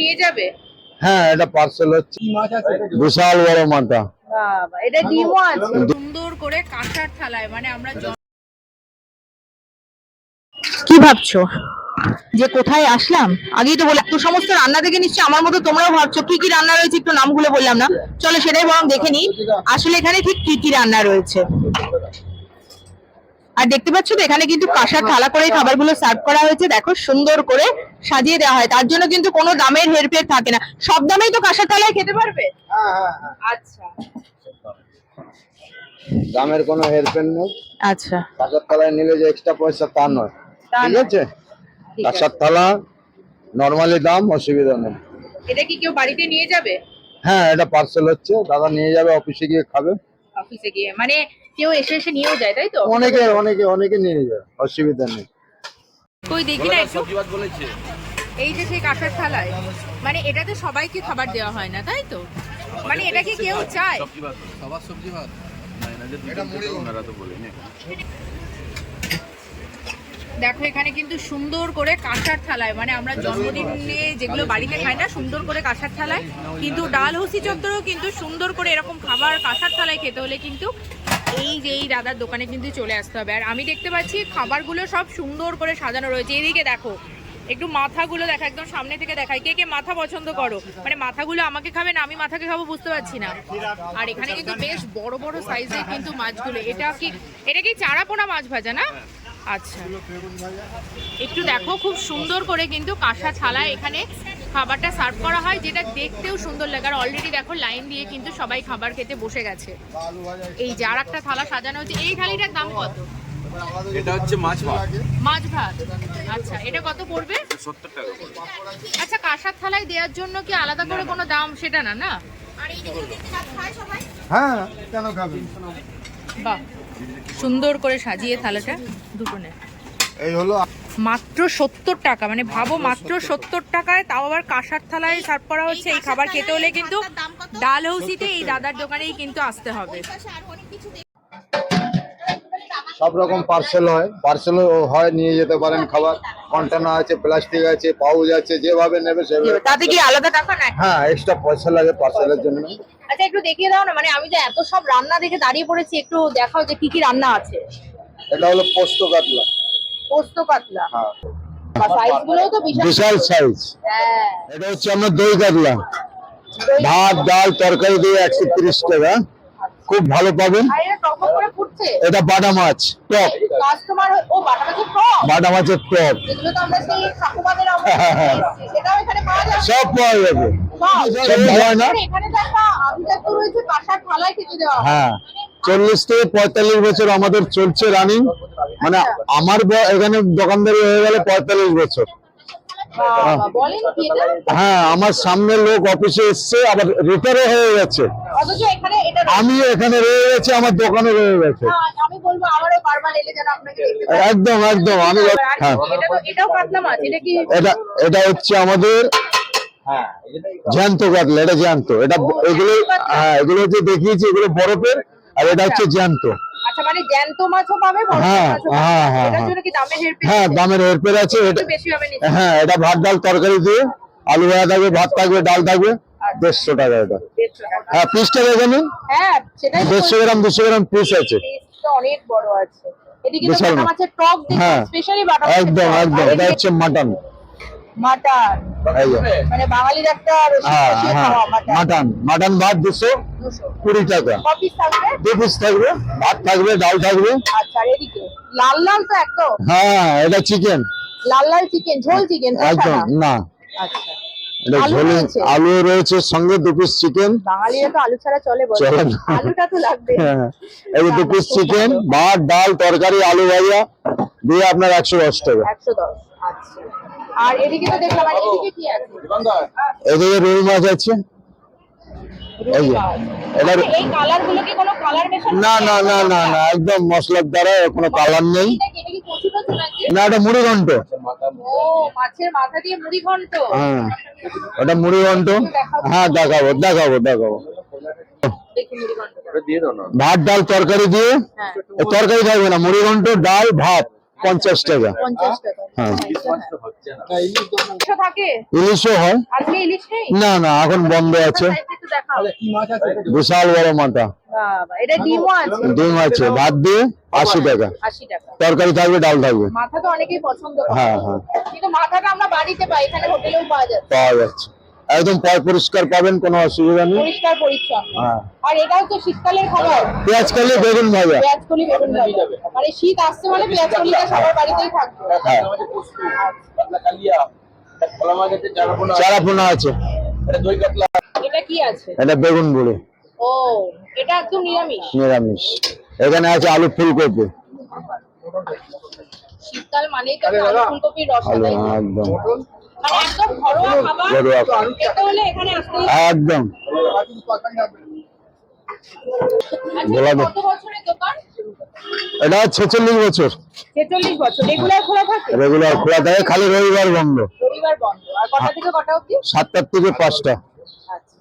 নিয়ে যাবে? হ্যাঁ এটা পার্সেল হচ্ছে। বিশাল বড় মাথা। বাবা এটা ডিমও আছে। সুন্দর করে কাঁসার থালায় মানে আমরা কি ভাবছ? যে কোথায় আসলাম? আগেই তো বললাম তো সমস্ত রান্না দেখে নিশ্চয়ই আমার মতো তোমরাও ভাবছ। কি কি রান্না রয়েছে একটু নামগুলো বললাম না। চলো সেটাই বরং দেখে নিই। আসলে এখানে ঠিক কি কি রান্না রয়েছে? আর দেখতে পাচ্ছ তো এখানে কিন্তু কাঁসার থালা করে খাবারগুলো সার্ভ করা হয়েছে। দেখো সুন্দর করে সাজিয়ে দেওয়া হয়। তার জন্য কিন্তু কোনো দামের হেরফের থাকে না। সব দামেই তো কাঁসার থালায় খেতে পারবে? আচ্ছা। দামের কোনো হেরফের নেই। আচ্ছা। কাঁচার থালায় নিলে যে এক্সট্রা পয়সা তা নয়। ঠিক। আছে? আছে। থালা নর্মালি দাম অসুবিধা নেই। এটা কি কেউ বাড়িতে নিয়ে যাবে? হ্যাঁ এটা পার্সেল হচ্ছে। দাদা নিয়ে যাবে অফিসে গিয়ে খাবে। অফিসে গিয়ে। মানে কেউ এসে এসে নিয়েও যায় তাই তো? অনেকে অনেকে অনেকে নিয়ে যাবে অসুবিধা নেই। কই দেখি না একটু। এই যে সেই কাঁসার থালায় মানে এটাতে সবাইকে খাবার দেওয়া হয় না তাই তো? মানে এটা কি কেউ চায়? সবার সবজি ভাত না এনাদের দুটো খেতে ওনারা তো বলেন দেখো এখানে কিন্তু সুন্দর করে কাঁসার থালায় মানে আমরা জন্মদিনে যেগুলো বাড়িতে খাই না সুন্দর করে কাঁসার থালায়। কিন্তু ডাল হসি চত্বরেও কিন্তু সুন্দর করে এরকম খাবার কাঁসার থালায় খেতে হলে কিন্তু এই যে এই দাদার দোকানে কিন্তু চলে আসতে হবে। আর আমি দেখতে পাচ্ছি খাবারগুলো সব সুন্দর করে সাজানো রয়েছে। এদিকে দেখো, একটু মাথাগুলো দেখা, একদম সামনে থেকে দেখাই কে কে মাথা পছন্দ করো? মানে মাথাগুলো আমাকে খাবে না আমি মাথাকে খাব বুঝতে পারছি না। আর এখানে কিন্তু বেশ বড় বড় সাইজের কিন্তু মাছগুলো। এটা কি এটা কি চারা পোনা মাছ ভাজা না? আচ্ছা। একটু দেখো, খুব সুন্দর করে কিন্তু কাঁসা থালায় এখানে খাবারটা সার্ভ করা হয় যেটা দেখতেও সুন্দর লাগে। আর অলরেডি দেখো লাইন দিয়ে কিন্তু সবাই খাবার খেতে বসে গেছে। এই যে আর একটা থালা সাজানো হচ্ছে এই থালিটার দাম কত? এটা হচ্ছে মাছ ভাত। মাছ ভাত। আচ্ছা এটা কত পড়বে? টাকা আচ্ছা কাঁসার থালায় দেওয়ার জন্য কি আলাদা করে কোনো দাম? সেটা না না? হ্যাঁ কেন বাহ সুন্দর করে সাজিয়ে থালাটা দুটো নে এই হলো মাত্র সত্তর টাকা মানে ভাবো মাত্র সত্তর টাকায় তাও আবার কাঁসার থালায় সার্ভ করা হচ্ছে এই খাবার খেতে হলে কিন্তু ডাল হৌসিতে এই দাদার দোকানেই কিন্তু আসতে হবে। সব রকম পার্সেল হয়। পার্সেল হয় নিয়ে যেতে পারেন খাবার। কন্টেনার আছে প্লাস্টিক আছে পাউচ আছে যেভাবে নেবে সেভাবে তাতে কি আলাদা টাকা নেয় হ্যাঁ এক্সট্রা পয়সা লাগে পার্সেলের জন্য। আচ্ছা একটু দেখিয়ে দাও না মানে আমি তো এত সব রান্না দেখে দাঁড়িয়ে পড়েছি একটু দেখাও যে কি কি রান্না আছে। এটা হলো পোস্ত কাতলা। পোস্ত পাতলা। হ্যাঁ। সাইজ গুলোও তো বিশাল। সাইজ হ্যাঁ। এটা হচ্ছে আমার দই কাতলা। ভাত ডাল তরকারি দিয়ে একশো তিরিশ টাকা। খুব ভালো পাবেন। এটা বাটা মাছ টক। কাস্টমার বাটা মাছের টক। পাওয়া যায় সব পাওয়া যাবে। সব। হয় না? হয়। হ্যাঁ। চল্লিশ থেকে পঁয়তাল্লিশ বছর আমাদের চলছে রানিং মানে আমার ব- এখানে দোকানদারি হয়ে গেলে পঁয়তাল্লিশ বছর। এটা? হ্যাঁ আমার সামনে লোক অফিসে এসছে আবার রিটায়ারও হয়ে গেছে। আমি এখানে রয়ে গেছি আমার দোকানে রয়ে গেছে। একদম একদম আমি হ্যাঁ। এটা এটা কি এটা এটা হচ্ছে আমাদের জ্যান্ত কাতলা এটা জ্যান্ত। এটা এগুলো হ্যাঁ এগুলো যে দেখিয়েছি এগুলো বরফের আর এটা হচ্ছে জ্যান্ত। আচ্ছা মানে জ্যান্ত মাছও পাবে হ্যাঁ, হ্যাঁ, হ্যাঁ, হ্যাঁ। দামের হেরফের হ্যাঁ আছে? দামের আছে। হ্যাঁ এটা ভাত ডাল তরকারি দিয়ে আলু ভাজা থাকবে ভাত থাকবে ডাল থাকবে দেড়শো টাকা এটা। হ্যাঁ পিসটা দেখেন হ্যাঁ দেড়শো গ্রাম দুশো গ্রাম পিস আছে অনেক বড় আছে এদিকে। মাছের টক হ্যাঁ। স্পেশালি বাটা একদম একদম এটা হচ্ছে মাটন মাটন। মানে বাঙালির একটা রসিক হ্যাঁ হ্যাঁ মাটন। ভাত দুশো কুড়ি টাকা। থাকবে? দু পিস থাকবে ভাত থাকবে ডাল থাকবে। আচ্ছা এদিকে লাল লাল তো একদম হ্যাঁ এটা চিকেন লাল লাল চিকেন ঝোল চিকেন একদম না। আচ্ছা। এটা আলু ঝোলে রয়েছে? আলু রয়েছে সঙ্গে দু পিস চিকেন বাঙালিরা তো আলু ছাড়া চলে বলে। আলুটা তো লাগবে। হ্যাঁ এই দু পিস চিকেন ভাত ডাল তরকারি আলু ভাজা দিয়ে আপনার একশো দশ টাকা। একশো দশ আচ্ছা। আর এদিকে তো দেখলাম আর এদিকে কি আছে? এদিকে রুই মাছ আছে। এই যে, এটা আচ্ছা, এই কালারগুলো কি কোনো কালার মেশানো না না না না না একদম মশলার দ্বারা কোনো কালার নেই? না এটা মুড়ি ঘন্ট ও মাছের মাথা দিয়ে মুড়ি ঘন্ট হ্যাঁ ওটা মুড়ি ঘন্ট হ্যাঁ দেখাবো দেখাবো দেখাবো। দেখি মুড়ি ঘন্ট দিয়ে দাও না। ভাত ডাল তরকারি দিয়ে? হ্যাঁ। তরকারি থাকবে না মুড়ি ঘন্ট ডাল ভাত। পঞ্চাশ টাকা। হ্যাঁ। ইলিশও হয়। না না এখন বন্ধ আছে। বিশাল বড় মাথা। এটা ডিম আছে। ভাত দিয়ে আশি টাকা। তরকারি থাকবে ডাল থাকবে। মাথা তো অনেকেই পছন্দ হ্যাঁ হ্যাঁ। কিন্তু মাথাটা আমরা বাড়িতে পাই এখানে হোটেলেও পাওয়া যায় পাওয়া যাচ্ছে। একদম পয় পরিষ্কার পাবেন কোনো অসুবিধা নেই। পরিষ্কার পরিচ্ছন্ন। হ্যাঁ। আর এটাও তো শীতকালের খাবার। পেঁয়াজ কালি বেগুন ভাজা। পেঁয়াজ কলি বেগুন ভাজা। মানে শীত আসছে মানে পেঁয়াজ কলিটা সবার বাড়িতেই থাকবে। হ্যাঁ চারা পোনা আছে। এটা কি আছে? এটা বেগুন বড়ি ও এটা একদম নিরামিষ। নিরামিষ। এখানে আছে আলু ফুলকপি। শীতকাল মানেই তো আলু ফুলকপির রসা? হ্যাঁ, একদম। মানে একদম আচ্ছা, এটা ছেচল্লিশ বছর। রেগুলার খোলা থাকে? খোলা রবিবার বন্ধ। অবধি? সাতটার থেকে পাঁচটা। আচ্ছা।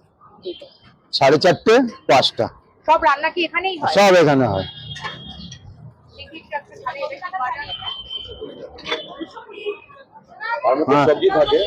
সাড়ে চারটে পাঁচটা। সব রান্না কি এখানেই সব এখানে হয়? এখানে বাজার- হ্যাঁ সবজি থাকে